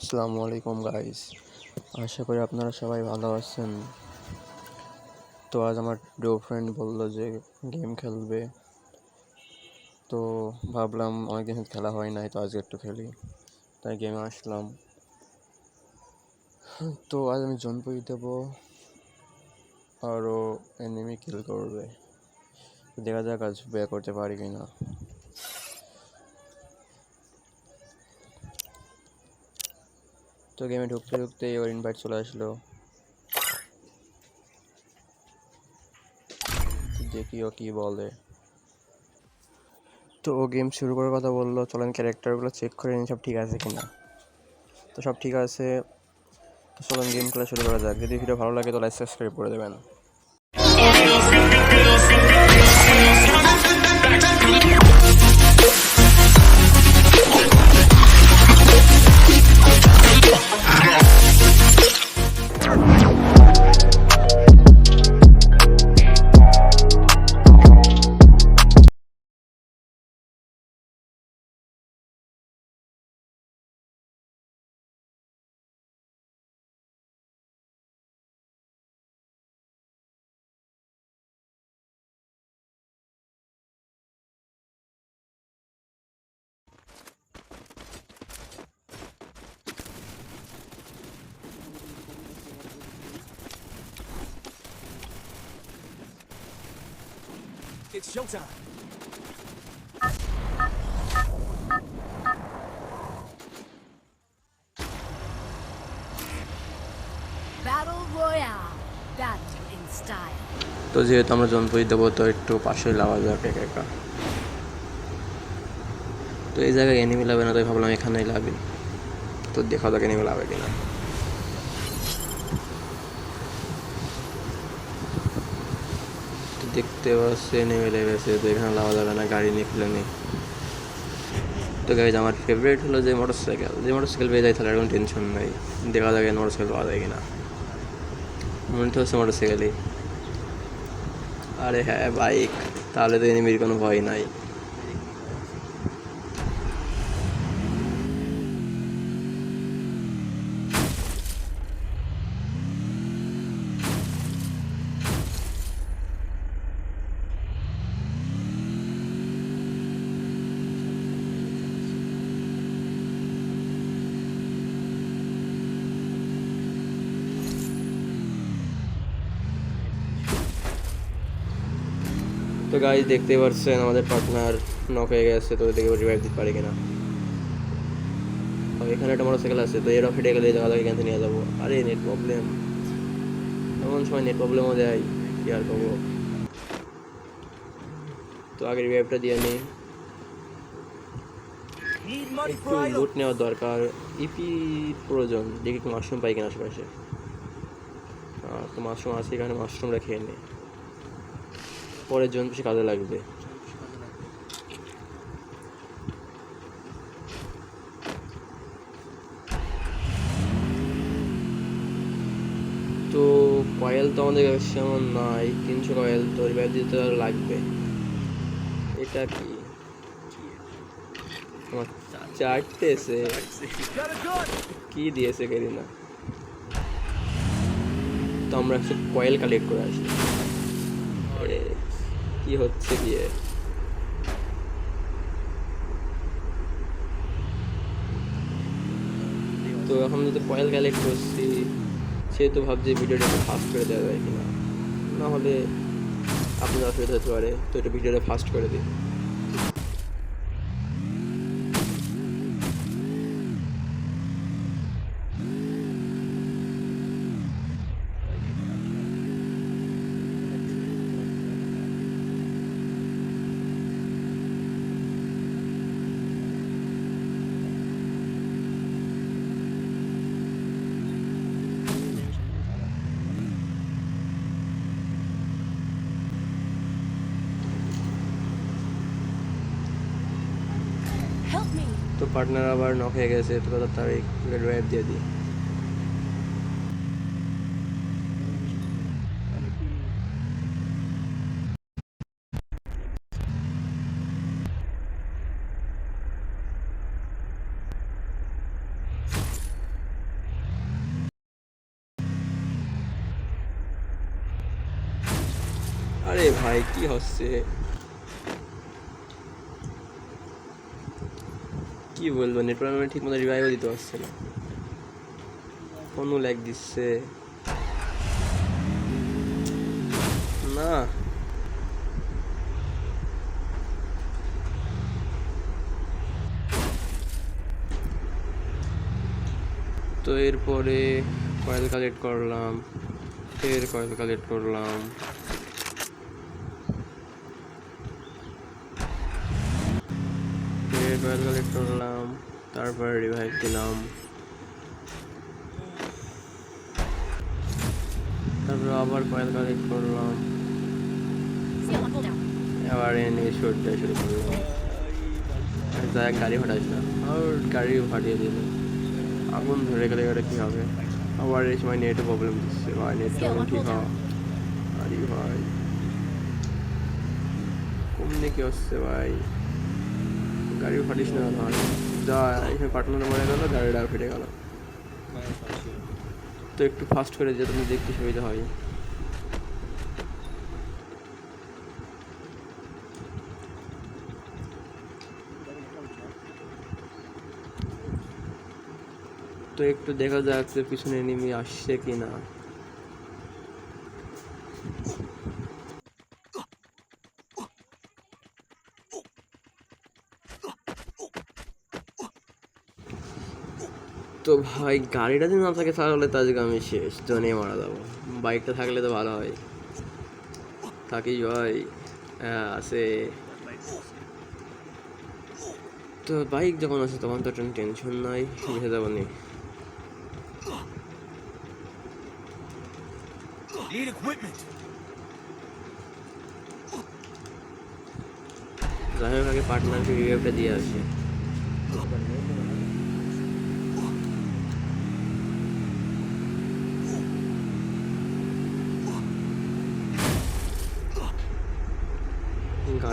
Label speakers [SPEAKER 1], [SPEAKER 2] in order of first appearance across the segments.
[SPEAKER 1] আসসালামু আলাইকুম গাইস আশা করি আপনারা সবাই ভালো আছেন। তো আজ আমার ডো ফ্রেন্ড বলল যে গেম খেলবে। তো ভাবলাম অনেকদিন খেলা হয় নাই, তো আজকে একটু খেলি। তাই গেমে আসলাম। তো আজ আমি জনপুরি দেবো। আরও এনিমি কিল করবে। দেখা যাক আজ ব্যয় করতে পারি কি না তো গেমে ঢুকতে ঢুকতেই ওর ইনভাইট চলে আসলো। দেখি ও কি বলে। তো ও গেম শুরু করার কথা বলল, চলেন ক্যারেক্টারগুলো চেক করে নিই, সব ঠিক আছে কিনা। তো সব ঠিক আছে, তো চলেন গেম খেলা শুরু করা যাক। যদি ভিডিও ভালো লাগে তো লাইক সাবস্ক্রাইব করে দেবেন।
[SPEAKER 2] It's showtime.
[SPEAKER 3] Battle Royale. Battle in style.
[SPEAKER 1] তো যেহেতু আমরা জনপুরি দেবো তো একটু পাশে লাভা যাক একা একা তো এই জায়গায় এনিমি লাভে না তাই ভাবলাম এখানেই লাভি তো দেখা যাক এনিমি লাভে কিনা দেখতে পাচ্ছি, নেমে গেছে। তো এখানে লাভা যাবে না, গাড়ি নিয়ে ফেলে নেই। তো গাড়ি আমার ফেভারিট হলো যে মোটর সাইকেল যে মোটর সাইকেল পেয়ে যায় তাহলে এখন টেনশন নেই। দেখা যায় মোটর সাইকেল পাওয়া যায় কিনা। মনে হচ্ছে মোটর সাইকেলই আরে হ্যাঁ বাইক তাহলে তো এনিমির কোনো ভয় নাই। গাইজ দেখতে পাচ্ছেন আমাদের পার্টনার নক হয়ে গেছে তো দেখে রিভাইভ দিতে পারে কিনা? এখানে একটা মোটরসাইকেল আছে তো এরা ফেটে গেলে দেখা যাক এখান নিয়ে যাব। আরে নেট প্রবলেম এমন সময় নেট প্রবলেমও দেয় কি আর করব? তো আগে রিভাইভটা দিয়ে নিই। একটু লুট নেওয়ার দরকার। ইপি প্রয়োজন দেখি মাশরুম পাই কিনা আশেপাশে। আহ, তো মাশরুম আছে এখানে মাশরুমটা খেয়ে নিই পরের জন্য বেশি কাজে লাগবে। তো কয়েল তো আমাদের কাছে এমন নাই তিনশো কয়েল তো রিভাইভ দিতে লাগবে। এটা কি? আমার চারটে এসে।
[SPEAKER 2] Got a gun.
[SPEAKER 1] কি দিয়েছে কেরিনা? তো আমরা একটু কয়েল কালেক্ট করে আসি। কি হচ্ছে গিয়ে তো এখন যদি কয়েল কালেক্ট করছি, সে তো ভাবছি ভিডিওটা একটু ফাস্ট করে দেওয়া যায় কিনা। না হলে আপনার অসুবিধা হতে পারে, তো এটা ভিডিওটা ফাস্ট করে দিই তো পার্টনার আবার নক হয়ে গেছে, তো তার রেড দিয়ে দিই। আরে ভাই, কি হচ্ছে? কি বলব নেটওয়ার্ক ঠিক মতো রিভাইভও দিতে পারছে না। ফোনও ল্যাগ দিচ্ছে। না। তো এরপরে কয়েল কালেক্ট করলাম, ফের কয়েল কালেক্ট করলাম। ফের কয়েল কালেক্ট করলাম তারপর রিভাইভ দিলাম। তারপর আবার কয়েল কালেক্ট করলাম. এবার এনে দেওয়া শুরু করলাম। যাই গাড়ি ফাটাইস আর গাড়ি ফাটিয়ে দিল। আগুন ধরে গেলে এবারে কী হবে? আবার এই সময় নেটে প্রবলেম দিচ্ছে। ভাই, নেট প্রবলেম ঠিক হয় আরে ভাই। কমনে কি হচ্ছে ভাই। গাড়ি ফাটিস না ভাই যা এখানে পাটনার মরে গেল গাড়িটা ফেটে গেল। তো একটু ফাস্ট করে যেতে দেখতে সুবিধা হয়। তো একটু দেখা যাক যে পিছনে এনিমি আসছে কি না ভাই গাড়িটা যদি না থাকে তাহলে তো আজকে আমি শেষ। জনে মারা যাব। বাইকটা থাকলে তো ভালো হয়। থাকিস ভাই আছে। তো বাইক যখন আছে তখন তো টেনশন নাই বুঝে যাব নি।
[SPEAKER 2] Need equipment.
[SPEAKER 1] যাই হোক আগে পার্টনারকে রিভিউটা দিয়ে আসি।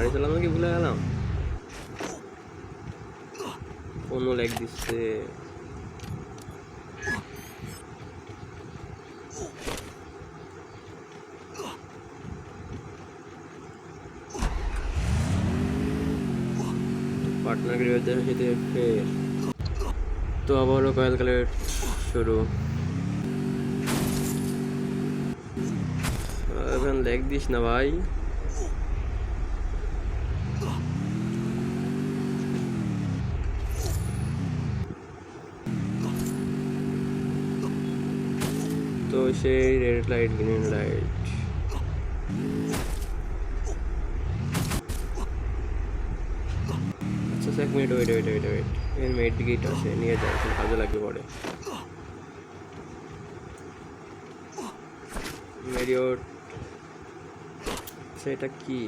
[SPEAKER 1] গাড়ি চালানো কি ভুলে গেলাম? কোনো লেগ দিচ্ছে? পার্টনার রিভিউদের সাথে ফের তো আবারও কয়েল কালেক্ট শুরু। এখন লেগ দিস না ভাই। তো সেই রেড লাইট গ্রিন লাইট আচ্ছা আচ্ছা, এক minute wait wait wait wait এর মেড গেট আছে নিয়ে যাও এখন কাজে লাগবে পরে মেরিওট সেটা কি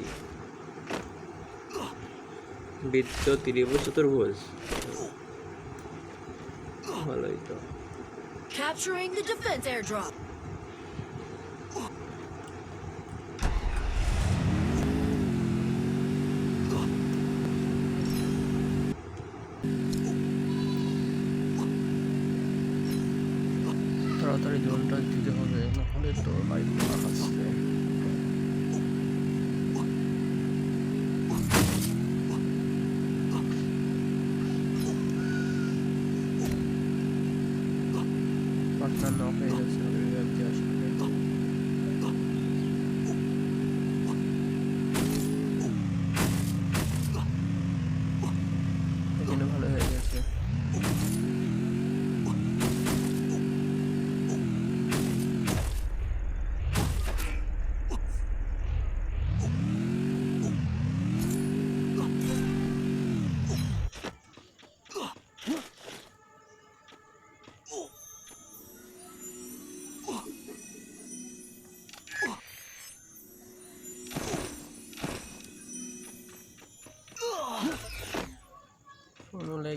[SPEAKER 1] বৃত্ত ত্রিভুজ চতুর্ভুজ ভালোই তো
[SPEAKER 3] Capturing the defense airdrop.
[SPEAKER 1] Partner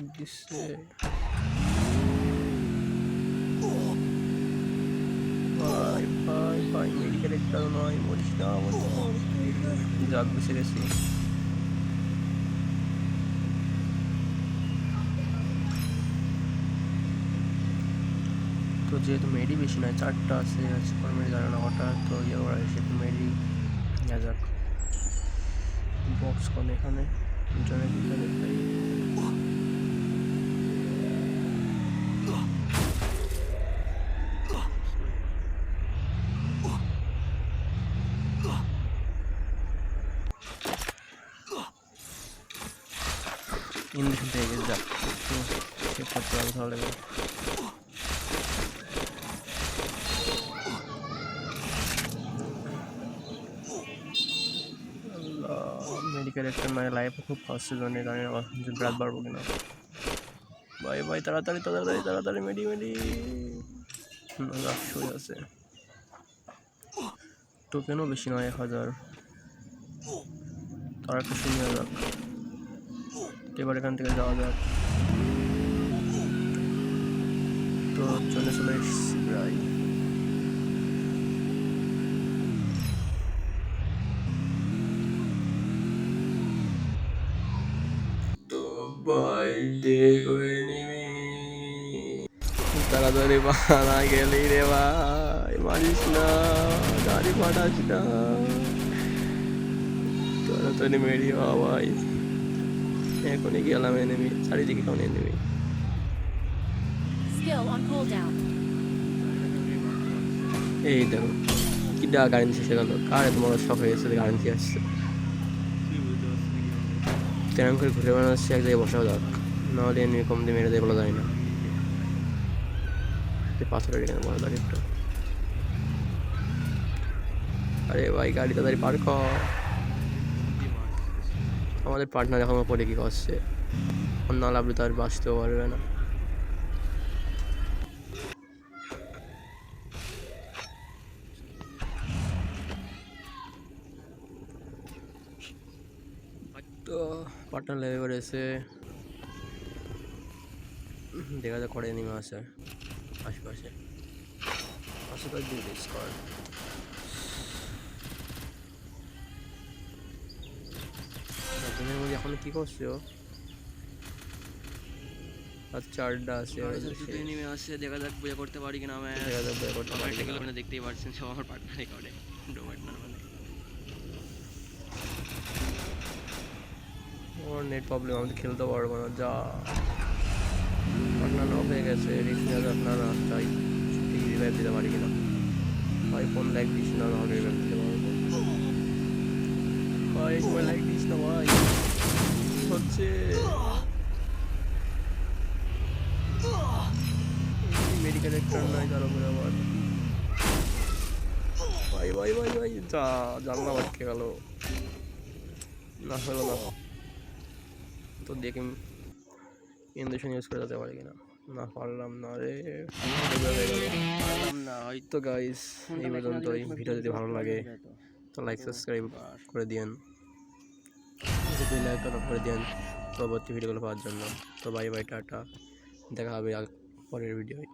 [SPEAKER 1] কোনো লাইক দিচ্ছে ভাই ভাই ভাই মেডিকেল একটাও নয় মরিস না মরিস না। যাক বেঁচে গেছি তো যেহেতু মেডি বেশি নয় চারটা আছে সুপার মেডি জানো না কটা তো ইয়ে ওরা এসে একটু মেডি দেখা যাক বক্স কোন এখানে ইন্টারনেট এখানে থেকে যাক চেক করতে পারব এবার। মেডিকেল একটা মানে লাইফে খুব ফার্স্ট সিজনে জানি না যে ব্রাত বাড়বো কিনা। ভাই ভাই, তাড়াতাড়ি তাড়াতাড়ি তাড়াতাড়ি মেডি মেডি হয়ে আছে। টোকেনও বেশি নয় এক হাজার? তার একটা শুনে যাক। এবার এখান থেকে যাওয়া যাক। তো চলে চলে প্রায়। তাড়াতাড়ি মারা গেলি রে ভাই, মারিস না, গাড়ি পাঠাস না। তাড়াতাড়ি মেরি হওয়া এখনই গেলাম এনেমি চারিদিকে কেমন এনেমি. এই দেখো কি ডা গাড়ি শেষে গেল। কার এত বড় শখ হয়ে গেছে দিয়ে আসছে? তেরাম করে ঘুরে বেড়াচ্ছে এক জায়গায় বসাও যাক। নাহলে এমনি কম দিয়ে মেরে দেয় বলা যায় না। এই পাথরের এখানে বলা যাক একটু আরে ভাই গাড়ি তাড়াতাড়ি পার কর। আমাদের পার্টনার এখন পরে কি করছে? অন্য লাভলে তো আর বাঁচতেও পারবে না। তো পার্টনার লেগে করেছে দেখা যাক করে নেমে আসে আশেপাশে। আশেপাশে দিয়ে তুমি কি করছ? আর চারটা আছে
[SPEAKER 4] নেমে আসছে দেখা যাক পূজা করতে পারি কিনা আমি
[SPEAKER 1] দেখা যাক করতে পারি কিনা।
[SPEAKER 4] দেখতেই পারছেন সব আমার ডো পার্টনার মানে।
[SPEAKER 1] ওর নেট প্রবলেম আমি খেলতে পারব না যা। পার্টনার অফ হয়ে গেছে রিস্ক নেওয়া যাক না না রিভাইভ দিতে পারি কিনা। ভাই ফোন লাইক দিস না রিভাইভ দিতে পারব। ভাই তোমার লাইক দিস না ভাই। হচ্ছে। মেডিকেল একটা নাই তার উপরে আবার। ভাই ভাই ভাই ভাই, যা, জানলা আটকে গেল। না হলো না। তো দেখি ইন্ডাকশন ইউজ করে যেতে পারি কিনা। না পারলাম না রে।
[SPEAKER 4] পারলাম না। হয়তো
[SPEAKER 1] গাইস এই পর্যন্তই। ভিডিও যদি ভালো লাগে, তো লাইক সাবস্ক্রাইব করে দিয়েন। যদি লাইক করে দেন পরবর্তী ভিডিওগুলো পাওয়ার জন্য। তো বাই বাই টাটা। দেখা হবে পরের ভিডিওয়